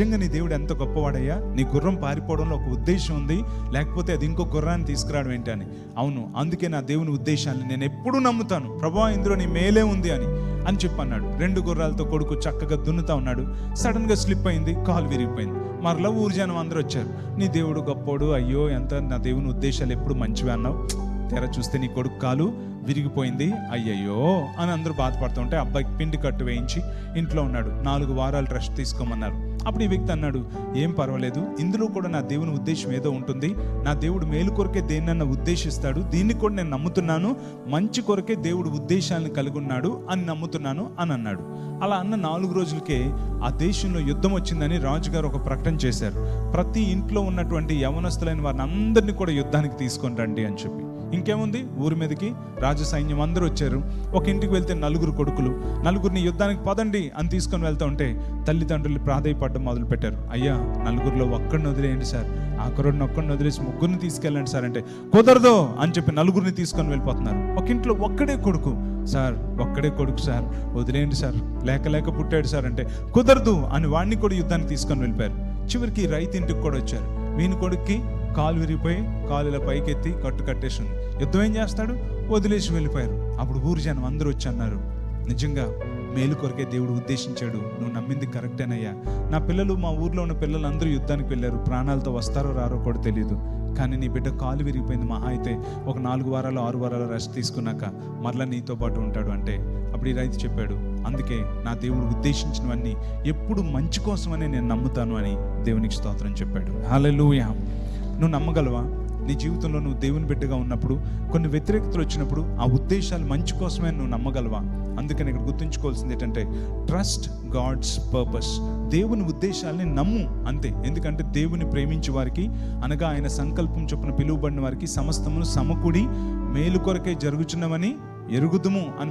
నిజంగా నీ దేవుడు ఎంత గొప్పవాడయ్యా? నీ గుర్రం పారిపోవడంలో ఒక ఉద్దేశం ఉంది. లేకపోతే అది ఇంకో గుర్రాన్ని తీసుకురావడం ఏంటని అవును అందుకే నా దేవుని ఉద్దేశాన్ని నేను ఎప్పుడూ నమ్ముతాను. ప్రభా ఇందులో నీ మేలే ఉంది అని అని చెప్పన్నాడు. రెండు గుర్రాలతో కొడుకు చక్కగా దున్నుతా ఉన్నాడు. సడన్గా స్లిప్ అయింది కాలు విరిగిపోయింది. మరలా ఊరు జనం అందరూ వచ్చారు. నీ దేవుడు గొప్పోడు అయ్యో ఎంత నా దేవుని ఉద్దేశాలు ఎప్పుడు మంచివి అన్నావు? తెర చూస్తే నీ కొడుకు కాలు విరిగిపోయింది. అయ్యయ్యో అని అందరూ బాధపడుతుంటే అబ్బాయికి పిండి కట్టు వేయించి ఇంట్లో ఉన్నాడు. నాలుగు వారాలు రెస్ట్ తీసుకోమన్నారు. అప్పుడు ఈ వ్యక్తి అన్నాడు ఏం పర్వాలేదు ఇందులో కూడా నా దేవుని ఉద్దేశం ఏదో ఉంటుంది. నా దేవుడు మేలు కొరకే దేన్నన్నా ఉద్దేశిస్తాడు. దీన్ని కూడా నేను నమ్ముతున్నాను. మంచి కొరకే దేవుడు ఉద్దేశాలను కలిగి ఉన్నాడు అని నమ్ముతున్నాను అని అన్నాడు. అలా అన్న నాలుగు రోజులకే ఆ దేశంలో యుద్ధం వచ్చిందని రాజుగారు ఒక ప్రకటన చేశారు. ప్రతి ఇంట్లో ఉన్నటువంటి యవనస్తులైన వారిని అందరినీ కూడా యుద్ధానికి తీసుకొని రండి అని చెప్పి. ఇంకేముంది? ఊరి మీదకి రాజ సైన్యం అందరూ వచ్చారు. ఒక ఇంటికి వెళ్తే నలుగురు కొడుకులు. నలుగురిని యుద్ధానికి పదండి అని తీసుకొని వెళ్తా ఉంటే తల్లిదండ్రులు ప్రాధాయపడడం మొదలు పెట్టారు అయ్యా నలుగురిలో ఒక్కడిని వదిలేయండి సార్. ఆఖరుడిని ఒక్కడిని వదిలేసి ముగ్గురిని తీసుకెళ్ళండి సార్ అంటే కుదరదు అని చెప్పి నలుగురిని తీసుకొని వెళ్ళిపోతున్నారు. ఒక ఇంట్లో ఒక్కడే కొడుకు. సార్ ఒక్కడే కొడుకు సార్. వదిలేయండి సార్. లేక లేక పుట్టాడు సార్ అంటే కుదరదు అని వాడిని కూడా యుద్ధానికి తీసుకొని వెళ్ళిపోయారు. చివరికి రైతు ఇంటికి కూడా వచ్చారు. వీని కొడుక్కి కాలు విరిగిపోయి కాలు ఇలా పైకెత్తి కట్టు కట్టేసింది. యుద్ధం ఏం చేస్తాడు? వదిలేసి వెళ్ళిపోయారు. అప్పుడు ఊరు జనం అందరూ వచ్చి అన్నారు నిజంగా మేలు కొరకే దేవుడు ఉద్దేశించాడు. నువ్వు నమ్మింది కరెక్టేనయ్యా. నా పిల్లలు మా ఊర్లో ఉన్న పిల్లలు అందరూ యుద్ధానికి వెళ్ళారు. ప్రాణాలతో వస్తారో రారో కూడా తెలియదు కానీ నీ బిడ్డ కాలు విరిగిపోయింది మహా అయితే ఒక నాలుగు వారాలు ఆరు వారాలు రెస్ట్ తీసుకున్నాక మరలా నీతో పాటు ఉంటాడు. అంటే అప్పుడు ఈ రైతు చెప్పాడు అందుకే నా దేవుడు ఉద్దేశించినవన్నీ ఎప్పుడు మంచి కోసమనే నేను నమ్ముతాను అని దేవునికి స్తోత్రం చెప్పాడు. హల్లెలూయా. నువ్వు నమ్మగలవా? నీ జీవితంలో నువ్వు దేవుని బిడ్డగా ఉన్నప్పుడు కొన్ని వ్యతిరేకతలు వచ్చినప్పుడు ఆ ఉద్దేశాలు మంచి కోసమే నువ్వు నమ్మగలవా? అందుకని ఇక్కడ గుర్తుంచుకోవాల్సింది ఏంటంటే ట్రస్ట్ గాడ్స్ పర్పస్ దేవుని ఉద్దేశాలని నమ్ము అంతే. ఎందుకంటే దేవుని ప్రేమించే వారికి అనగా ఆయన సంకల్పం చొప్పున పిలువబడిన వారికి సమస్తమును సమకూడి మేలు కొరకే జరుగుచున్నవని ఎరుగుదుము అని